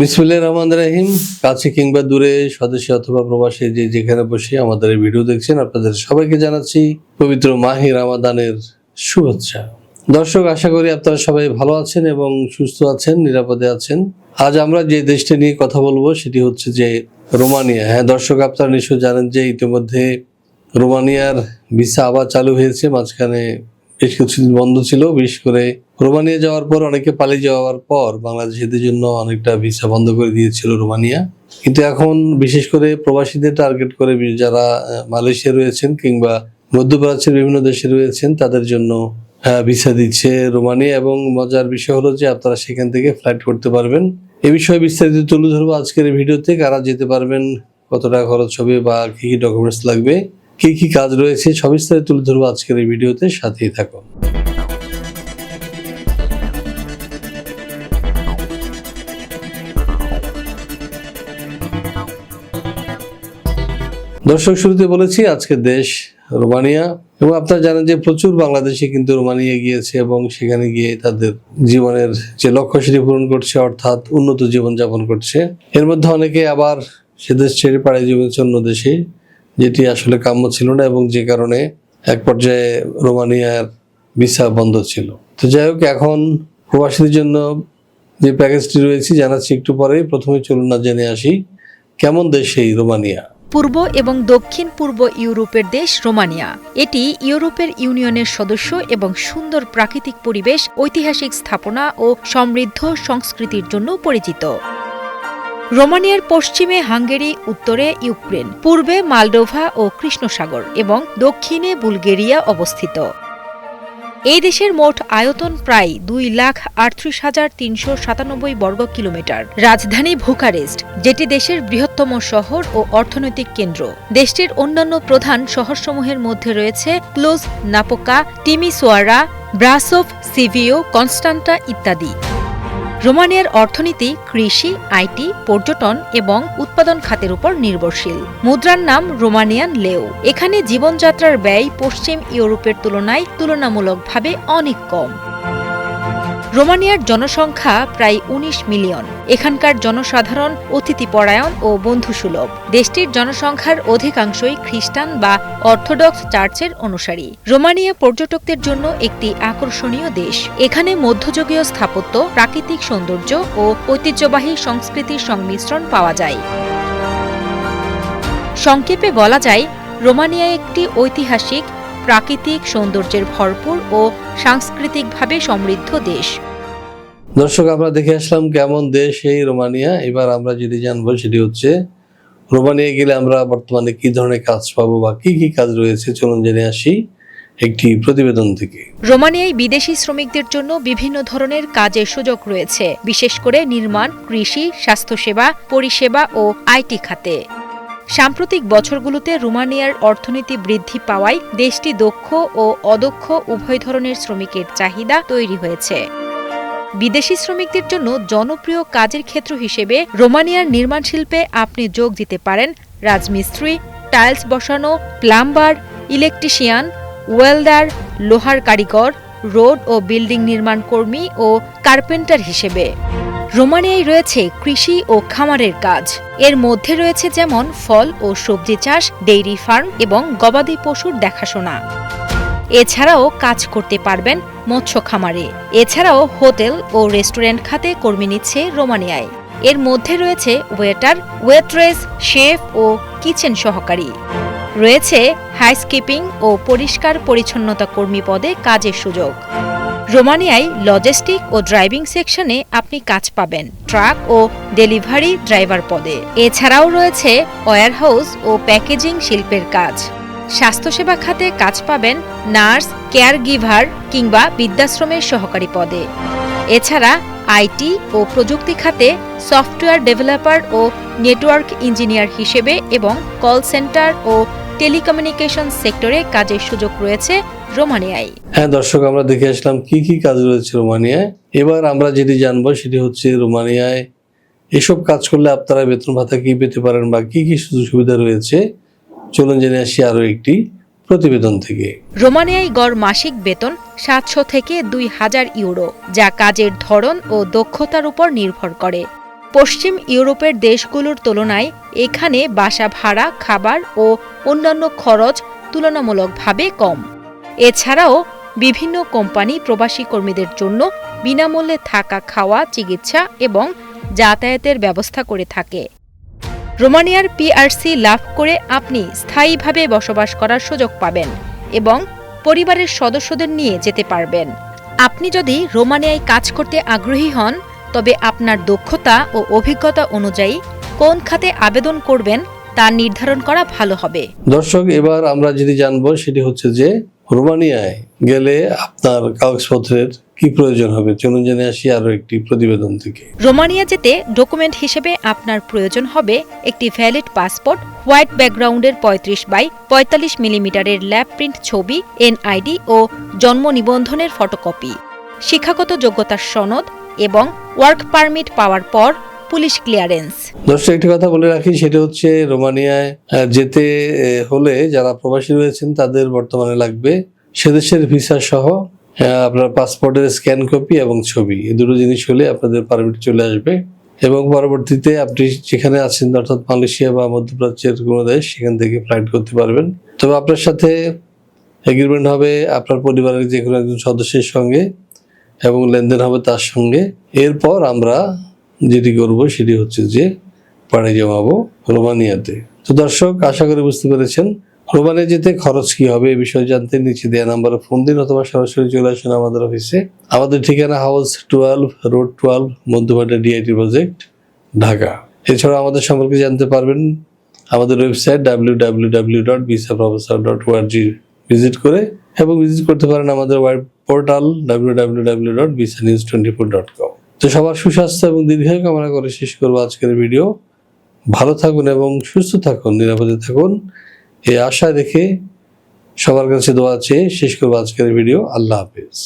বিসমুল্লাহ রহমান রাহিম। কাছে কিংবা দূরে, স্বদেশী অথবা প্রবাসী যে যেখানে বসে আমাদের এই ভিডিও দেখছেন, আপনাদের সবাইকে জানাচ্ছি পবিত্র মাহি রামাদানের শুভেচ্ছা। দর্শক, আশা করি আপনারা সবাই ভালো আছেন এবং সুস্থ আছেন, নিরাপদে আছেন। আজ আমরা যে দেশটা নিয়ে কথা বলব, সেটি হচ্ছে যে রোমানিয়া। হ্যাঁ দর্শক, আপনারা নিশ্চয় জানেন যে ইতিমধ্যে রোমানিয়ার ভিসা আবার চালু হয়েছে। মাঝখানে বেশ কিছুদিন বন্ধ ছিল, বিশেষ করে রোমানিয়া যাওয়ার পর, অনেকে পালিয়ে যাওয়ার পর বাংলাদেশিদের জন্য অনেকটা ভিসা বন্ধ করে দিয়েছিল রোমানিয়া। কিন্তু এখন বিশেষ করে প্রবাসীদের টার্গেট করে যারা মালয়েশিয়া রয়েছেন কিংবা মধ্যপ্রাচ্যের বিভিন্ন দেশে রয়েছেন, তাদের জন্য ভিসা দিচ্ছে রোমানিয়া। এবং মজার বিষয় হলো যে আপনারা সেখান থেকে ফ্লাইট করতে পারবেন। এ বিষয়ে বিস্তারিত তুলে ধরবো আজকের ভিডিওতে। কারা যেতে পারবেন, কত টাকা খরচ হবে বা কি কি ডকুমেন্টস লাগবে, কি কি কাজ রয়েছে, সব বিস্তারিত তুলে ধরবো আজকের এই ভিডিওতে। সাথেই থাকুন। দর্শক শুরুতে বলেছি, আজকে দেশ রোমানিয়া এবং আপনারা জানেন যে প্রচুর বাংলাদেশি কিন্তু রোমানিয়া গিয়েছে এবং সেখানে গিয়ে তাদের জীবনের যে লক্ষ্য সেটি পূরণ করছে অর্থাৎ উন্নত জীবন যাপন করছে। এর মধ্যে অনেকে আবার সে দেশ ছেড়ে পাড়ি জমেছে অন্য দেশে, যেটি আসলে কাম্য ছিল না এবং যে কারণে এক পর্যায়ে রোমানিয়ার ভিসা বন্ধ ছিল। তো যাই হোক, এখন প্রবাসীদের জন্য যে প্যাকেজটি রয়েছে, জানাচ্ছি একটু পরেই। প্রথমে চলুন না জেনে আসি, কেমন দেশ এই রোমানিয়া? পূর্ব এবং দক্ষিণ পূর্ব ইউরোপের দেশ রোমানিয়া। এটি ইউরোপের ইউনিয়নের সদস্য এবং সুন্দর প্রাকৃতিক পরিবেশ, ঐতিহাসিক স্থাপনা ও সমৃদ্ধ সংস্কৃতির জন্য পরিচিত। রোমানিয়ার পশ্চিমে হাঙ্গেরি, উত্তরে ইউক্রেন, পূর্বে মালডোভা ও কৃষ্ণসাগর এবং দক্ষিণে বুলগেরিয়া অবস্থিত। এই দেশের মোট আয়তন প্রায় দুই লাখ আটত্রিশ হাজার তিনশো সাতানব্বই বর্গ কিলোমিটার। রাজধানী ভুকারেস্ট যেটি দেশের বৃহত্তম শহর ও অর্থনৈতিক কেন্দ্র। দেশটির অন্যান্য প্রধান শহরসমূহের মধ্যে রয়েছে ক্লোজ নাপোকা টিমিসোয়ারা ব্রাসোভ, সিভিও, কনস্টান্টা ইত্যাদি। রোমানিয়ার অর্থনীতি, কৃষি, আইটি, পর্যটন এবং উৎপাদন খাতের উপর নির্ভরশীল। মুদ্রার নাম রোমানিয়ান লেও। এখানে জীবনযাত্রার ব্যয় পশ্চিম ইউরোপের তুলনায় তুলনামূলকভাবে অনেক কম। রোমানিয়ার জনসংখ্যা প্রায় ১৯ মিলিয়ন। এখানকার জনসাধারণ অতিথিপরায়ণ ও বন্ধুসুলভ। দেশটির জনসংখ্যার অধিকাংশই খ্রিস্টান বা অর্থোডক্স চার্চের অনুসারী। রোমানিয়া পর্যটকদের জন্য একটি আকর্ষণীয় দেশ। এখানে মধ্যযুগীয় স্থাপত্য, প্রাকৃতিক সৌন্দর্য ও ঐতিহ্যবাহী সংস্কৃতির সংমিশ্রণ পাওয়া যায়। সংক্ষেপে বলা যায়, রোমানিয়া একটি ঐতিহাসিক প্রাকৃতিক সৌন্দর্যের ভরপুর ও সাংস্কৃতিকভাবে সমৃদ্ধ দেশ। দর্শক আমরা দেখে আসলাম কেমন দেশ এই রোমানিয়া। এবার আমরা যেটি জানব সেটি হচ্ছে রোমানিয়া গেলে আমরা বর্তমানে কি ধরনের কাজ পাবো বা কি কি কাজ রয়েছে? চলুন জেনে আসি একটি প্রতিবেদন থেকে। রোমানিয়ায় বিদেশি শ্রমিকদের জন্য বিভিন্ন ধরনের কাজের সুযোগ রয়েছে বিশেষ করে নির্মাণ কৃষি স্বাস্থ্যসেবা পরিষেবা ও আইটি খাতে। সাম্প্রতিক বছরগুলোতে রোমানিয়ার অর্থনীতি বৃদ্ধি পাওয়ায় দেশটি দক্ষ ও অদক্ষ উভয় ধরনের শ্রমিকের চাহিদা তৈরি হয়েছে। বিদেশি শ্রমিকদের জন্য জনপ্রিয় কাজের ক্ষেত্র হিসেবে রোমানিয়ার নির্মাণ শিল্পে আপনি যোগ দিতে পারেন রাজমিস্ত্রি, টাইলস বসানো, প্লাম্বার, ইলেকট্রিশিয়ান ওয়েলদার লোহার কারিগর, রোড ও বিল্ডিং নির্মাণ কর্মী ও কার্পেন্টার হিসেবে। রোমানিয়ায় রয়েছে কৃষি ও খামারের কাজ। এর মধ্যে রয়েছে যেমন ফল ও সবজি চাষ, ডেইরি ফার্ম এবং গবাদি পশুর দেখাশোনা। এছাড়াও কাজ করতে পারবেন মৎস্য খামারে। এছাড়াও হোটেল ও রেস্টুরেন্ট খাতে কর্মী নিচ্ছে রোমানিয়ায়। এর মধ্যে রয়েছে ওয়েটার, ওয়েট্রেস, শেফ ও কিচেন সহকারী। রয়েছে হাইস্কিপিং ও পরিষ্কার পরিচ্ছন্নতা কর্মী পদে কাজের সুযোগ। রোমানিয়ায় লজিস্টিক ও ড্রাইভিং সেকশনে আপনি কাজ পাবেন, ট্রাক ও ডেলিভারি ড্রাইভার পদে। এছাড়াও রয়েছে ওয়্যারহাউস ও প্যাকেজিং শিল্পের কাজ। স্বাস্থ্যসেবা খাতে কাজ পাবেন নার্স কেয়ার গিভার কিংবা বৃদ্ধাশ্রমের সহকারী পদে। এছাড়া আইটি ও প্রযুক্তি খাতে সফটওয়্যার ডেভেলপার ও নেটওয়ার্ক ইঞ্জিনিয়ার হিসেবে এবং কল সেন্টার ও টেলিকমিউনিকেশন সেক্টরে কাজের সুযোগ রয়েছে রোমানিয়ায়। হ্যাঁ দর্শক আমরা দেখে আসলাম কি কি কাজ রয়েছে রোমানিয়ায়। এবার আমরা যেটি জানব সেটি হচ্ছে রোমানিয়ায় এসব কাজ করলে আপনারা বেতন ভাতা কি পেতে পারেন বা কি কি সুযোগ সুবিধা রয়েছে? চলুন জেনে আসি আরও একটি প্রতিবেদন থেকে। রোমানিয়ায় গড় মাসিক বেতন সাতশো থেকে দুই হাজার ইউরো যা কাজের ধরন ও দক্ষতার উপর নির্ভর করে। পশ্চিম ইউরোপের দেশগুলোর তুলনায় এখানে বাসা ভাড়া খাবার ও অন্যান্য খরচ তুলনামূলকভাবে কম। এছাড়াও বিভিন্ন কোম্পানি প্রবাসী কর্মীদের জন্য বিনামূল্যে থাকা খাওয়া, চিকিৎসা এবং যাতায়াতের ব্যবস্থা করে থাকে। রোমানিয়ার পিআরসি লাভ করে আপনি স্থায়ীভাবে বসবাস করার সুযোগ পাবেন এবং পরিবারের সদস্যদের নিয়ে যেতে পারবেন। আপনি যদি রোমানিয়ায় কাজ করতে আগ্রহী হন, তবে আপনার দক্ষতা ও অভিজ্ঞতা অনুযায়ী কোন খাতে আবেদন করবেন তা নির্ধারণ করা ভালো হবে। দর্শক, এবার আমরা যেটি জানব সেটি হচ্ছে যে রোমানিয়ায় গেলে আপনার কাগজপত্রের কি প্রয়োজন হবে? চলুন জেনে আসি আরও একটি প্রতিবেদন থেকে। রোমানিয়া যেতে ডকুমেন্ট হিসেবে আপনার প্রয়োজন হবে একটি ভ্যালিড পাসপোর্ট, হোয়াইট ব্যাকগ্রাউন্ডের পঁয়ত্রিশ বাই পঁয়তাল্লিশ মিলিমিটারের ল্যাব প্রিন্ট ছবি, এনআইডি ও জন্ম নিবন্ধনের ফটোকপি, শিক্ষাগত যোগ্যতার সনদ এবং ওয়ার্ক পারমিট পাওয়ার পর পুলিশ ক্লিয়ারেন্স। দর্শক, একটি কথা বলে রাখি, সেটা হচ্ছে রোমানিয়ায় যেতে হলে যারা প্রবাসী রয়েছেন, তাদের বর্তমানে লাগবে সেদেশের ভিসা সহ আপনার পাসপোর্টের স্ক্যান কপি এবং ছবি। এই দুটো জিনিস হলে আপনাদের পারমিট চলে আসবে এবং পরবর্তীতে আপনি যেখানে আছেন, অর্থাৎ মালয়েশিয়া বা মধ্যপ্রাচ্যের কোনো দেশ, সেখান থেকে ফ্লাইট করতে পারবেন। তবে আপনার সাথে এগ্রিমেন্ট হবে আপনার পরিবারের যে কোনো একজন সদস্যের সঙ্গে এবং লেনদেন হবে তার সঙ্গে। এরপর আমরা যেটি করব সেটি হচ্ছে যে পাড়ি জমাবো রোমানিয়াতে। তো দর্শক, আশা করি বুঝতে পেরেছেন, রোমানিয়া যেতে খরচ কি হবে এই বিষয়ে জানতে নিচে দেওয়া নাম্বারে ফোন দিন অথবা সরাসরি চলে আসুন আমাদের অফিসে। আমাদের ঠিকানা house twelve, road twelve Madhyapata DIT project, Dhaka. এছাড়া আমাদের সম্পর্কে জানতে পারবেন আমাদের website W W W dot visa professor dot ORG visit করে এবং ভিজিট করতে পারেন আমাদের web portal W W W dot visa news twenty four dot com তো সবার সুস্বাস্থ্য এবং দীর্ঘায়ু কামনা করে শেষ করব আজকের ভিডিও। ভালো থাকুন এবং সুস্থ থাকুন, নিরাপদে থাকুন। এই আশা রেখে সবার কাছে দোয়া চেয়ে শেষ করব আজকের ভিডিও। আল্লাহ হাফিজ।